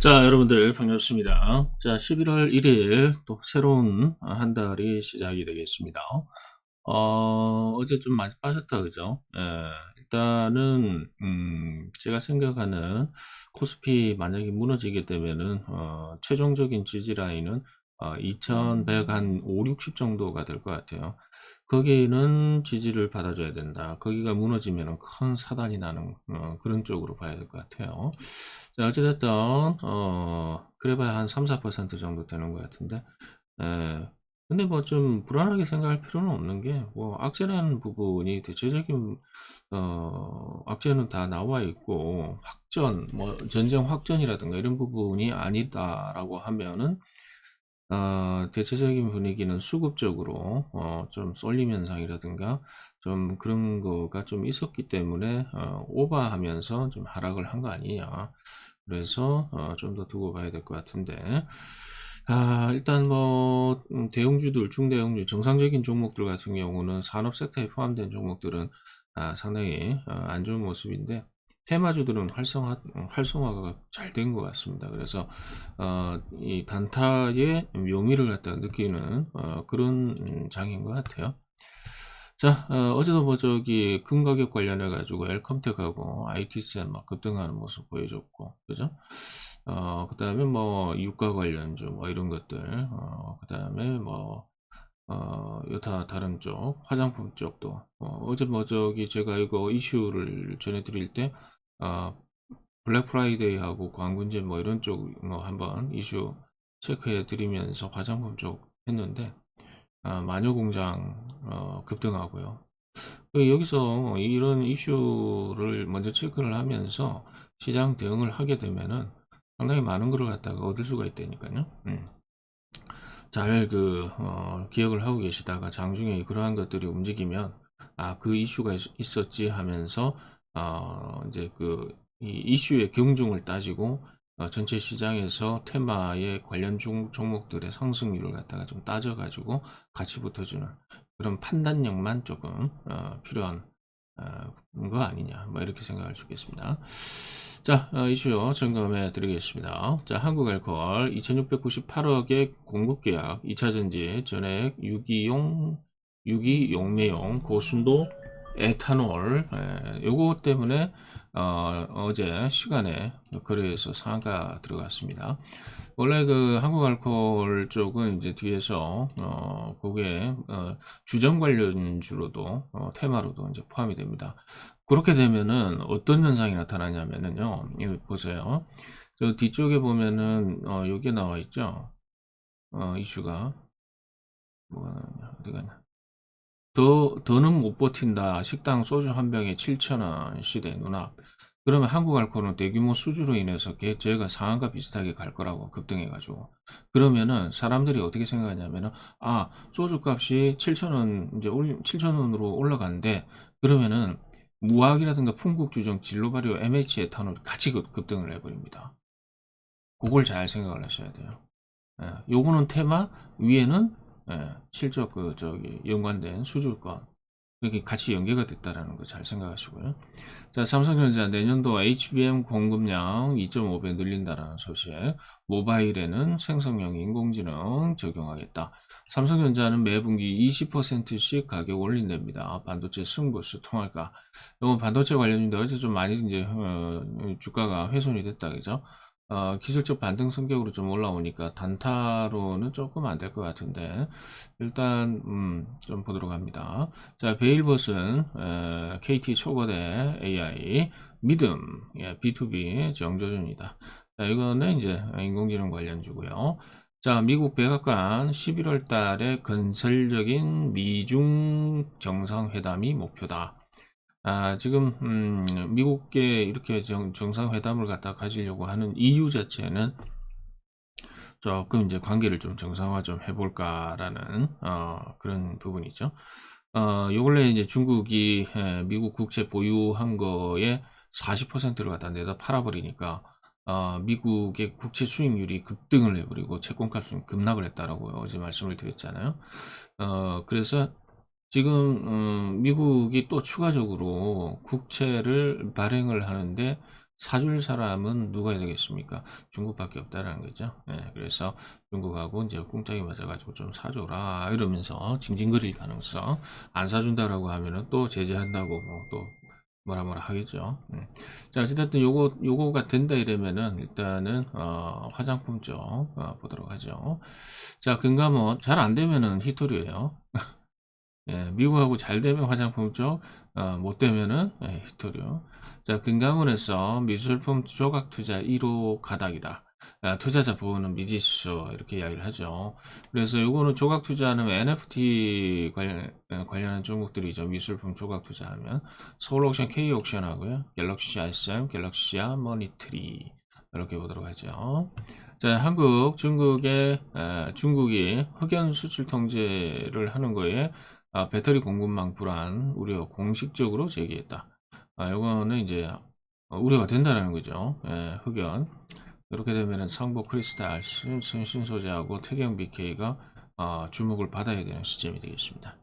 자, 여러분들 반갑습니다. 자, 11월 1일 또 새로운 한 달이 시작이 되겠습니다. 어, 어제 좀 많이 빠졌다, 그죠? 예, 일단은, 음, 제가 생각하는 코스피 만약에 무너지게 되면은, 어, 최종적인 지지 라인은 어, 2100 한 5, 60 정도가 될 것 같아요. 거기는 지지를 받아줘야 된다. 거기가 무너지면 큰 사단이 나는 어, 그런 쪽으로 봐야 될 것 같아요. 자, 어찌됐든 어, 그래봐야 한 3, 4% 정도 되는 것 같은데 에, 근데 뭐 좀 불안하게 생각할 필요는 없는 게 뭐 악재라는 부분이 대체적인 어, 악재는 다 나와 있고 확전 뭐 전쟁 확전이라든가 이런 부분이 아니다라고 하면은 어, 대체적인 분위기는 수급적으로 어, 좀 쏠림 현상이라든가 좀 그런 거가 좀 있었기 때문에 어, 오버하면서 좀 하락을 한 거 아니냐. 그래서 어, 좀 더 두고 봐야 될 것 같은데. 아, 일단 뭐 음, 대형주들, 중대형주, 정상적인 종목들 같은 경우는 산업 섹터에 포함된 종목들은 아, 상당히 어, 안 좋은 모습인데 테마주들은 활성화, 활성화가 잘 된 것 같습니다. 그래서, 어, 이 단타의 묘미를 갖다 느끼는, 어, 그런 장인 것 같아요. 자, 어, 제도 뭐 저기 금 가격 관련해 가지고 엘컴텍하고 ITCN 막 급등하는 모습 보여줬고, 그죠? 어, 그 다음에 뭐 유가 관련주 뭐 이런 것들, 어, 그 다음에 뭐 어, 여타 다른 쪽, 화장품 쪽도, 어, 제뭐 저기 제가 이거 이슈를 전해드릴 때, 어, 블랙 프라이데이하고 광군제 뭐 이런 쪽 뭐 한번 이슈 체크해 드리면서 화장품 쪽 했는데 아, 마녀 공장 어, 급등하고요. 그 여기서 이런 이슈를 먼저 체크를 하면서 시장 대응을 하게 되면은 상당히 많은 것을 갖다가 얻을 수가 있다니까요. 음. 잘그 어, 기억을 하고 계시다가 장중에 그러한 것들이 움직이면 아 그 이슈가 있, 었지 하면서 어, 이제 그 이슈의 경중을 따지고 어, 전체 시장에서 테마의 관련 중, 종목들의 상승률을 갖다가 좀 따져가지고 같이 붙어주는 그런 판단력만 조금 어, 필요한 어, 거 아니냐 뭐 이렇게 생각할 수 있겠습니다. 자 어, 이슈 점검해 드리겠습니다. 자 한국알콜 2698억의 공급계약 2차전지 전액 유기용 유기용매용 고순도 에탄올 에, 요거 때문에 어, 제 시간에 거래에서 상가 들어갔습니다. 원래 그 한국 알코올 쪽은 이제 뒤에서 어, 그게 어, 주점 관련주로도 어, 테마로도 이제 포함이 됩니다. 그렇게 되면은 어떤 현상이 나타나냐면은요. 이거 보세요. 저 뒤쪽에 보면은 어, 여기 나와 있죠. 어, 이슈가 뭐가 어디 가냐? 더, 더는 못 버틴다. 식당 소주 한 병에 7,000원 시대 누나. 그러면 한국 알코올은 대규모 수주로 인해서 저희가 상한가 비슷하게 갈 거라고 급등해가지고. 그러면은 사람들이 어떻게 생각하냐면은, 아, 소주 값이 7,000원, 이제 7,000원으로 올라가는데, 그러면은 무학이라든가 풍국주정, 진로발효, MH 에탄올이 같이 급등을 해버립니다. 그걸 잘 생각을 하셔야 돼요. 예, 요거는 테마, 위에는 예, 실적 그 저기 연관된 수주권 이렇게 같이 연계가 됐다라는 거 잘 생각하시고요. 자, 삼성전자 내년도 HBM 공급량 2.5배 늘린다라는 소식. 모바일에는 생성형 인공지능 적용하겠다. 삼성전자는 매 분기 20%씩 가격 올린답니다. 반도체 승부수 통할까? 이건 반도체 관련인데 어제 좀 많이 이제 어, 주가가 훼손이 됐다 그죠? 어, 기술적 반등 성격으로 좀 올라오니까 단타로는 조금 안 될 것 같은데 일단 음, 좀 보도록 합니다. 자 베일벗은 에, KT 초거대 AI 믿음 예, B2B 정조준이다. 자 이거는 이제 인공지능 관련주고요. 자 미국 백악관 11월 달에 건설적인 미중 정상회담이 목표다. 아, 지금 음, 미국계 이렇게 정, 정상회담을 갖다 가지려고 하는 이유 자체는 조금 이제 관계를 좀 정상화 좀 해볼까라는 어, 그런 부분이죠. 어, 요 근래 이제 중국이 에, 미국 국채 보유한 거에 40%를 갖다 내다 팔아버리니까 어, 미국의 국채 수익률이 급등을 해버리고 채권값이 급락을 했다라고 어제 말씀을 드렸잖아요. 어, 그래서 지금 음, 미국이 또 추가적으로 국채를 발행을 하는데 사줄 사람은 누가 되겠습니까? 중국밖에 없다라는 거죠. 예, 그래서 중국하고 이제 꿍짝이 맞아가지고 좀 사줘라 이러면서 징징거릴 가능성 안 사준다라고 하면은 또 제재한다고 뭐 또 뭐라 뭐라 하겠죠. 음. 자 어쨌든 요거 요거가 된다 이러면은 일단은 어, 화장품 쪽 어, 보도록 하죠. 자 금감원 잘 안 되면은 히토리예요. 예, 미국하고 잘 되면 화장품 쪽, 어, 못 되면은 예, 히토리오. 자, 금감원에서 미술품 조각 투자 1호 가닥이다. 아, 투자자 보호는 미지수 이렇게 이야기를 하죠. 그래서 요거는 조각 투자는 NFT 관련, 예, 관련한 종목들이죠. 미술품 조각 투자하면 서울옥션 K옥션하고요. 갤럭시 SM, 갤럭시아 머니트리 이렇게 보도록 하죠. 자, 한국, 중국의 에, 중국이 흑연 수출 통제를 하는 거에 아, 배터리 공급망 불안 우려 공식적으로 제기했다. 아, 이거는 이제 어, 우려가 된다는 거죠. 예, 흑연. 이렇게 되면은 상보 크리스탈, 신, 신소재하고 태경 BK가 어, 주목을 받아야 되는 시점이 되겠습니다.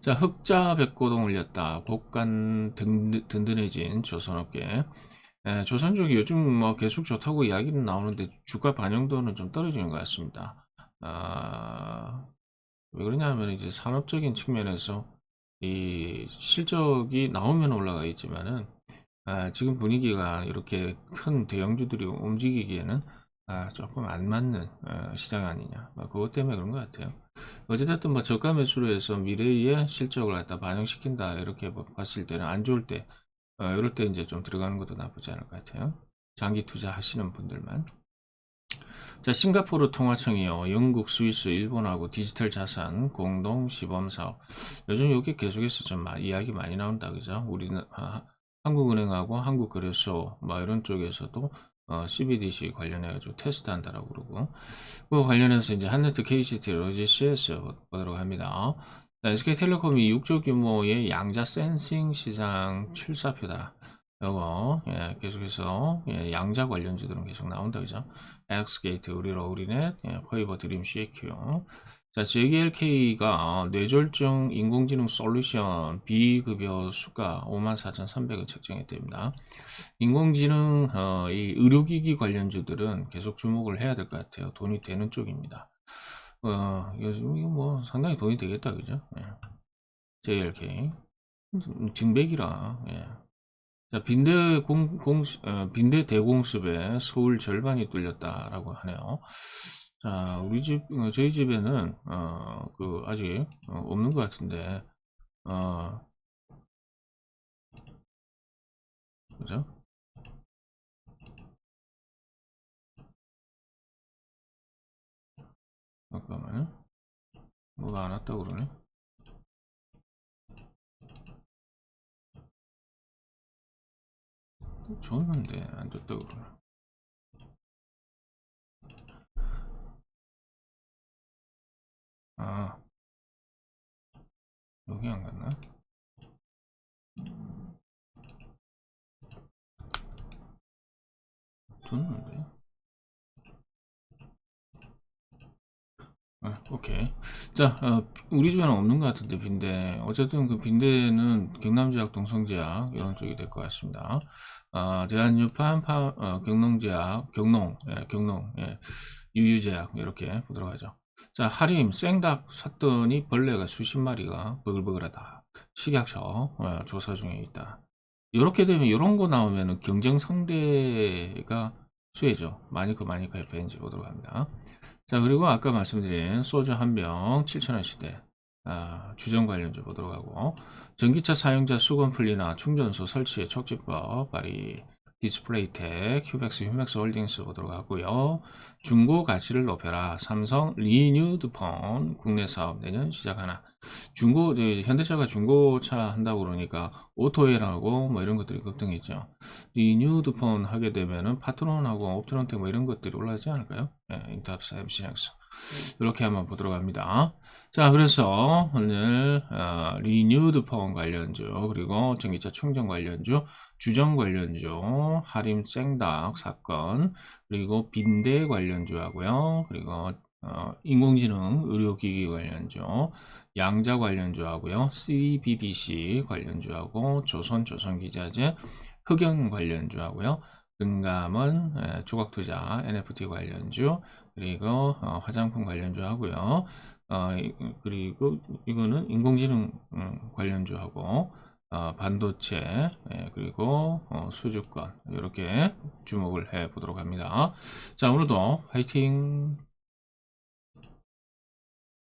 자, 흑자 백고동 올렸다. 곡간 든, 든든해진 조선업계. 예, 조선족이 요즘 뭐 계속 좋다고 이야기는 나오는데 주가 반영도는 좀 떨어지는 것 같습니다. 아, 왜 그러냐면 이제 산업적인 측면에서 이 실적이 나오면 올라가 있지만은 아, 지금 분위기가 이렇게 큰 대형주들이 움직이기에는 아, 조금 안 맞는 어, 시장 아니냐. 뭐 그것 때문에 그런 것 같아요. 어찌됐든 뭐 저가 매수로 해서 미래의 실적을 갖다 반영시킨다 이렇게 뭐 봤을 때는 안 좋을 때 어, 이럴 때 이제 좀 들어가는 것도 나쁘지 않을 것 같아요. 장기 투자 하시는 분들만. 자, 싱가포르 통화청이요. 영국, 스위스, 일본하고 디지털 자산 공동 시범 사업. 요즘 여기 계속해서 좀 마- 이야기 많이 나온다, 그죠? 우리는 아, 한국은행하고 한국거래소 뭐 이런 쪽에서도 어, CBDC 관련해가지고 테스트한다라고 그러고 그 관련해서 이제 한네트 KCT 로지 CS 보도록 합니다. 자, SK텔레콤이 6조 규모의 양자 센싱 시장 출사표다. 요거 예, 계속해서 예, 양자 관련주들은 계속 나온다 그죠? 엑스게이트, 우리로 우리넷, 예, 커이버 드림 CQ. 자, JLK가 뇌졸중 인공지능 솔루션 B급여 수가 54,300을 책정했답니다. 인공지능 어, 이 의료기기 관련주들은 계속 주목을 해야 될 것 같아요. 돈이 되는 쪽입니다. 어, 요즘 이거 뭐 상당히 돈이 되겠다, 그죠? 예. JLK 음, 증백이라. 예. 자, 빈대 공, 공, 어, 빈대 대공습에 서울 절반이 뚫렸다라고 하네요. 자, 우리 집, 어, 저희 집에는, 어, 그, 아직, 어, 없는 것 같은데, 어, 그죠? 잠깐만요. 뭐가 안 왔다고 그러네? 줬는데, 안 줬다고 그러네. 아, 여기 안 갔나? 줬는데. 아, 오케이. 자, 어, 우리 집에는 없는 것 같은데, 빈대. 어쨌든 그 빈대는 경남제약, 동성제약, 이런 쪽이 될 것 같습니다. 아, 대한유판, 파, 어, 경농제약, 경농, 예, 경농, 예, 유유제약, 이렇게 보도록 하죠. 자, 하림, 생닭 샀더니 벌레가 수십 마리가 버글버글하다. 식약처 어, 조사 중에 있다. 이렇게 되면 이런 거 나오면은 경쟁 상대가 수혜죠. 마니커 마니커 FNG 보도록 합니다. 자, 그리고 아까 말씀드린 소주 한 병 7,000원 시대. 아, 주정 관련주 보도록 하고 전기차 사용자 수건 풀리나 충전소 설치의 촉진법 발의 디스플레이텍, 휴백스, 휴맥스 홀딩스 보도록 하고요. 중고 가치를 높여라. 삼성 리뉴드폰 국내 사업 내년 시작하나. 중고 네, 현대차가 중고차 한다고 그러니까 오토웨이라고 뭐 이런 것들이 걱정했죠. 리뉴드폰 하게 되면은 파트론하고 옵트론텍 뭐 이런 것들이 올라가지 않을까요? 네, 인터합스, 엠시넥스 이렇게 한번 보도록 합니다. 자, 그래서 오늘 어, 리뉴드 폰 관련주 그리고 전기차 충전 관련주, 주정 관련주, 하림 생닭 사건 그리고 빈대 관련주하고요. 그리고 어, 인공지능 의료기기 관련주, 양자 관련주하고요. CBDC 관련주하고 조선 조선기자재 흑연 관련주하고요. 금감은 예, 조각 투자, NFT 관련주, 그리고 어, 화장품 관련주 하고요. 어, 이- 그리고 이거는 인공지능 음, 관련주하고 어, 반도체 예, 그리고 어, 수주권 이렇게 주목을 해 보도록 합니다. 자 오늘도 화이팅!